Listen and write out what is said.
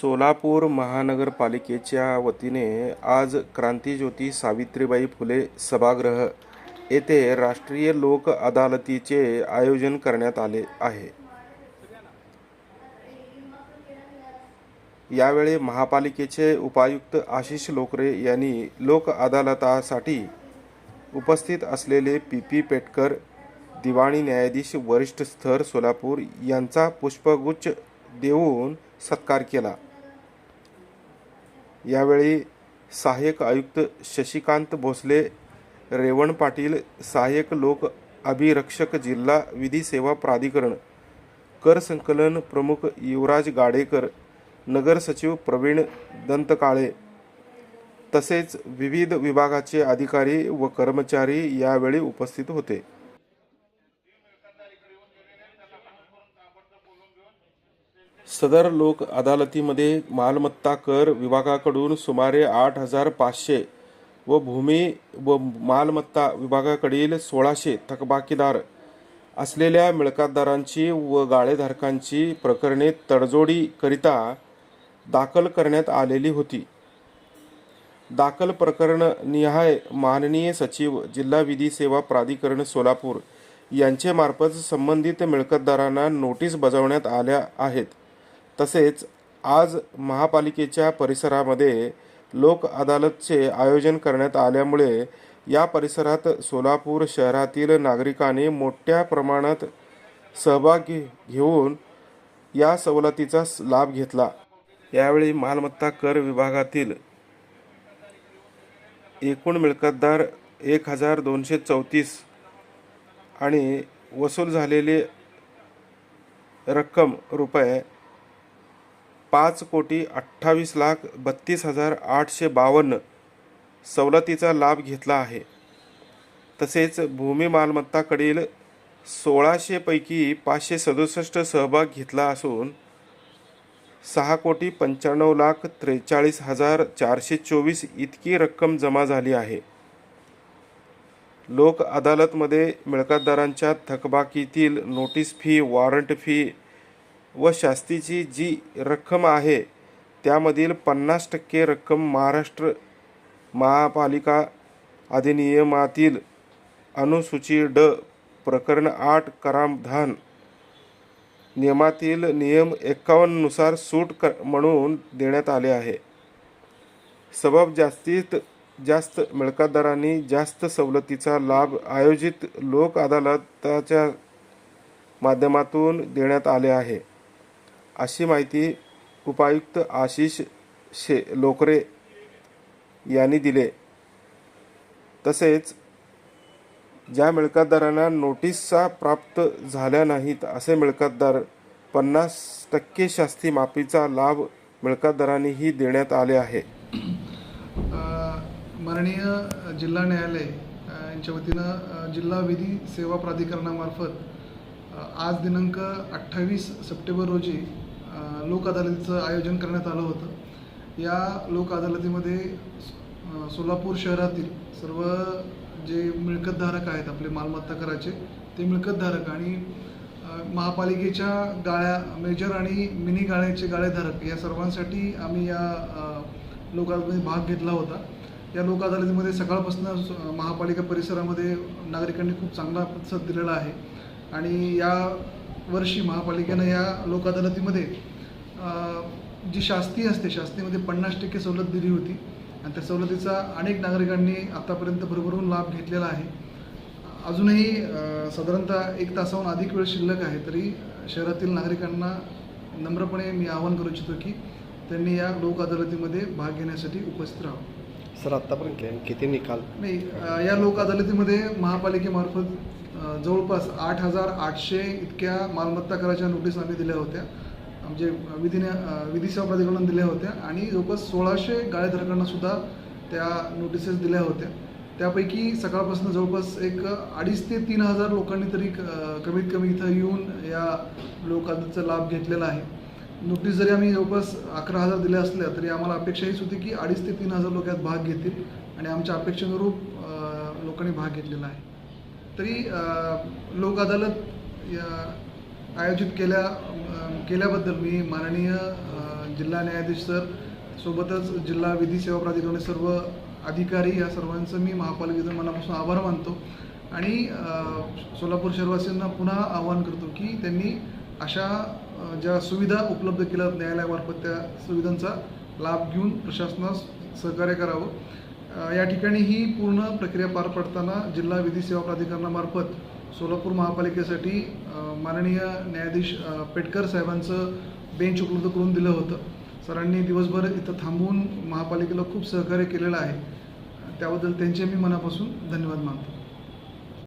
सोलापूर महानगरपालिकेच्या वतीने आज क्रांतीज्योती सावित्रीबाई फुले सभागृह येथे राष्ट्रीय लोक अदालतीचे आयोजन करण्यात आले आहे. यावेळी महापालिकेचे उपायुक्त आशिष लोकरे यांनी लोक अदालतासाठी उपस्थित असलेले पी पी पेटकर दिवाणी न्यायाधीश वरिष्ठ स्थर सोलापूर यांचा पुष्पगुच्छ देऊन सत्कार केला. यावेळी सहाय्यक आयुक्त शशिकांत भोसले रेवण पाटील सहाय्यक लोक अभिरक्षक जिल्हा विधी सेवा प्राधिकरण कर संकलन प्रमुख युवराज गाडेकर नगर सचिव प्रवीण दंतकाळे तसेच विविध विभागाचे अधिकारी व कर्मचारी यावेळी उपस्थित होते. सदर लोक अदालतीमध्ये मालमत्ता कर विभागाकडून सुमारे आठ हजार पाचशे व भूमी व मालमत्ता विभागाकडील सोळाशे थकबाकीदार असलेल्या मिळकतदारांची व गाळेधारकांची प्रकरणे तडजोडीकरिता दाखल करण्यात आलेली होती. दाखल प्रकरण निहाय माननीय सचिव जिल्हा विधी सेवा प्राधिकरण सोलापूर यांचे मार्फत संबंधित मिळकतदारांना नोटीस बजावण्यात आल्या आहेत. तसेच आज महापालिकेच्या परिसरामध्ये लोक अदालतचे आयोजन करण्यात आल्यामुळे या परिसरात सोलापूर शहरातील नागरिकांनी मोठ्या प्रमाणात सहभाग घेऊन या सवलतीचा लाभ घेतला. यावेळी मालमत्ता कर विभागातील एकूण मिळकतदार एक हजार दोनशे चौतीस आणि वसूल झालेली रक्कम रुपये पाच कोटी अठ्ठावीस लाख बत्तीस हजार आठशे बावन्न सवलतीचा लाभ घेतला आहे. तसेच भूमी मालमत्ताकडील सोळाशेपैकी पाचशे सदुसष्ट सहभाग घेतला असून सहा कोटी पंच्याण्णव लाख त्रेचाळीस हजार चारशे चोवीस इतकी रक्कम जमा झाली आहे. लोक अदालतमध्ये मिळकतदारांच्या थकबाकीतील नोटीस फी वॉरंट फी व शास्तीची जी रक्कम आहे त्यामधील पन्नास टक्के रक्कम महाराष्ट्र महापालिका अधिनियमातील अनुसूची ड प्रकरण आठ कराधान नियमातील नियम एकावन्ननुसार सूट क म्हणून देण्यात आले आहे. सबब जास्तीत जास्त मिळकतदारांनी जास्त सवलतीचा लाभ आयोजित लोक अदालताच्या माध्यमातून देण्यात आले आहे. अशी माहिती उपायुक्त आशिष शे लोकरे यांनी दिले. तसेच ज्या मिळकतदारांना नोटिसा प्राप्त झाल्या नाहीत असे मिळकतदार पन्नास टक्के शास्ती माफीचा लाभ मिळकतदारांनीही देण्यात आले आहे. माननीय जिल्हा न्यायालय यांच्या वतीनं जिल्हा विधी सेवा प्राधिकरणामार्फत आज दिनांक अठ्ठावीस सप्टेंबर रोजी लोक अदालतीचं आयोजन करण्यात आलं होतं. या लोक अदालतीमध्ये सोलापूर शहरातील सर्व जे मिळकतधारक आहेत आपले मालमत्ता कराचे ते मिळकतधारक आणि महापालिकेच्या गाळ्या मेजर आणि मिनी गाळ्याचे गाळेधारक या सर्वांसाठी आम्ही या अ, लोक अदालतीमध्ये भाग घेतला होता. या लोक अदालतीमध्ये सकाळपासून महापालिका परिसरामध्ये नागरिकांनी खूप चांगला प्रतिसाद दिलेला आहे. आणि या वर्षी महापालिकेनं या लोक अदालतीमध्ये जी शास्ती असते शास्तीमध्ये पन्नास टक्के सवलत दिली होती. आणि त्या सवलतीचा अनेक नागरिकांनी आतापर्यंत भरभरून लाभ घेतलेला आहे. अजूनही साधारणतः एक तासाहून अधिक वेळ शिल्लक आहे तरी शहरातील नागरिकांना नम्रपणे मी आवाहन करू इच्छितो की त्यांनी या लोक अदालतीमध्ये भाग घेण्यासाठी उपस्थित राहावं. सर आत्तापर्यंत किती निकाल? नाही या लोक अदालतीमध्ये महापालिकेमार्फत जवळपास आठ हजार आठशे इतक्या मालमत्ता कराच्या नोटीस आम्ही दिल्या होत्या. म्हणजे विधीने विधी सेवा प्राधिकरणाने दिल्या होत्या आणि जवळपास सोळाशे गाळेधारकांना सुद्धा त्या नोटिसेस दिल्या होत्या. त्यापैकी सकाळपासून जवळपास एक अडीच ते तीन हजार लोकांनी तरी कमीत कमी इथं येऊन या लोक लाभ घेतलेला आहे. नोटीस जरी आम्ही जवळपास अकरा हजार दिल्या असल्या तरी आम्हाला अपेक्षा हीच होती की अडीच ते तीन हजार लोक यात भाग घेतील आणि आमच्या अपेक्षेनुरूप लोकांनी भाग घेतलेला आहे. तरी लोक अदालत या आयोजित केल्या केल्याबद्दल मी माननीय जिल्हा न्यायाधीश सर सोबतच जिल्हा विधी सेवा प्राधिकरण सर्व अधिकारी या सर्वांचं मी महापालिकेचं मनापासून आभार मानतो. आणि सोलापूर शहरवासियांना पुन्हा आवाहन करतो की त्यांनी अशा ज्या सुविधा उपलब्ध केल्या न्यायालयामार्फत त्या सुविधांचा लाभ घेऊन प्रशासनास सहकार्य करावं. या ठिकाणी ही पूर्ण प्रक्रिया पार पडताना जिल्हा विधी सेवा प्राधिकरणामार्फत सोलापूर महापालिकेसाठी माननीय न्यायाधीश पेटकर साहेबांचं बेंच उपलब्ध करून दिलं होतं. सरांनी दिवसभर इथं थांबून महापालिकेला खूप सहकार्य केलेलं आहे. त्याबद्दल त्यांचे मी मनापासून धन्यवाद मानतो.